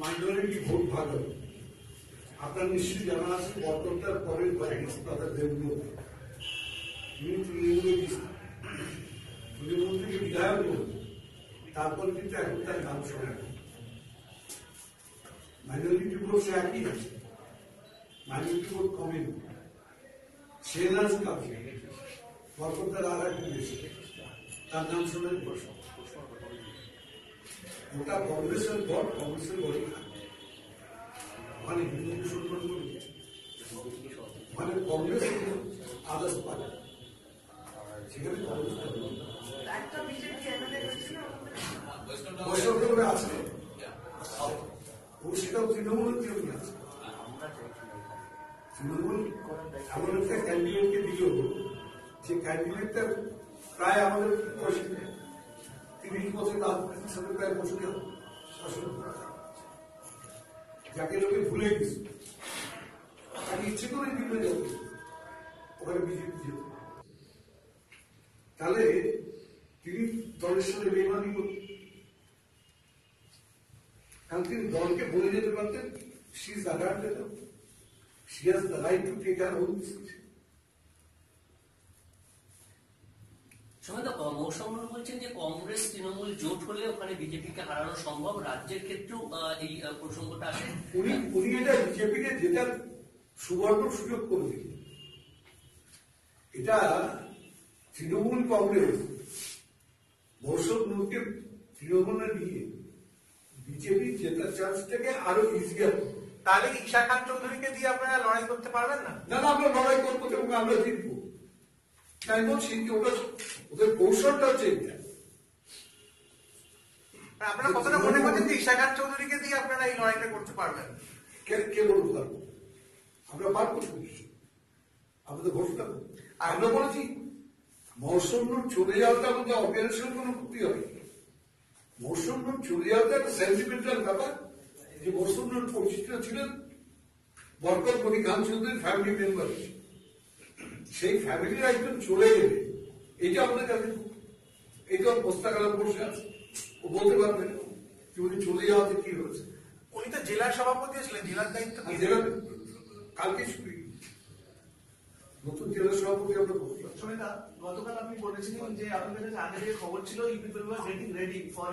Minority vote হবে আপনার নিশ্চয়ই জানা আছে, বর্তমানটার পরের কয়েক তাদের দেবগুলো বিধায়ক হলেন তারপর কিন্তু এখন তার নাম শোনা মাইনরিটি ভোট সে একই আছে। মাইনরিটি ভোট কমেনি। সেনাজ কাছে বরকতার আর এক তার নাম শুনে বসে ওটা কংগ্রেসের ভোট কংগ্রেসের ভোটই মানে হিন্দু বলি মানে কংগ্রেস আদার্স পার্টি সেখানে কংগ্রেস ও সেটাও তৃণমূলের জন্য আছে। তৃণমূল এমন একটা ক্যান্ডিডেটকে দিল যে ক্যান্ডিডেটটা প্রায় আমাদের তিরিশ বছর রাজনীতির সাথে প্রায় বছরে শাসন যাকে লোকে ভুলে গেছে, তাকে ইচ্ছে করে দিলে যাবে। ওখানে বিজেপি যেত তাহলে তিনি দলের সাথে বেমানি করতেন। কারণ তিনি দলকে বলে যেতে পারতেন is the she has the right to take her own decision সময় মৌসুম বলছেন যে কংগ্রেস তৃণমূল জোট হলে ওখানে বিজেপিকে হারানো সম্ভব। রাজ্যের ক্ষেত্রেও এই প্রসঙ্গটা আসে। উনি উনি এটা বিজেপিকে জেতার সুবর্ণ সুযোগ করে দিলেন এটা তৃণমূল কংগ্রেস বর্ষক নূরকে তৃণমূলে নিয়ে বিজেপি জেতার চান্সটাকে আরও ইজিয়ার তাহলে ঈশা খান চৌধুরীকে দিয়ে আপনারা লড়াই করতে পারবেন না? না না আমরা লড়াই করব এবং আমরা জিতবো। তাই বলছি যে ওটা ওদের কৌশলটা হচ্ছে এটা আপনারা কতটা মনে করছেন যে ঈশা চৌধুরীকে দিয়ে আপনারা এই লড়াইটা করতে পারবেন? কে কে বলতে পারব আমরা পারব শুনছি আমাদের ঘোষণা করব। আমরা বলেছি মৌসুম চলে যাওয়াটা আমাদের অপারেশন কোনো ক্ষতি হবে মৌসুম চলে যাওয়াটা একটা সেন্টিমেন্টাল ব্যাপার। যে মৌসুম পরিচিত ছিলেন বরকত মনি খান চৌধুরীর ফ্যামিলি মেম্বার সেই ফ্যামিলির একজন চলে গেলে এটা আমাদের কাছে এটা পোস্তাকালে বসে আছে। ও বলতে পারবে না যে উনি চলে যাওয়াতে কি হয়েছে। উনি তো জেলার সভাপতি ছিলেন জেলার দায়িত্ব আর কি? জেলা কালকে শুরু নতুন জেলা সভাপতি আমরা গতকাল আপনি বলেছিলেন যে আপনাদের কাছে আগে থেকে খবর ছিল you people were getting ready for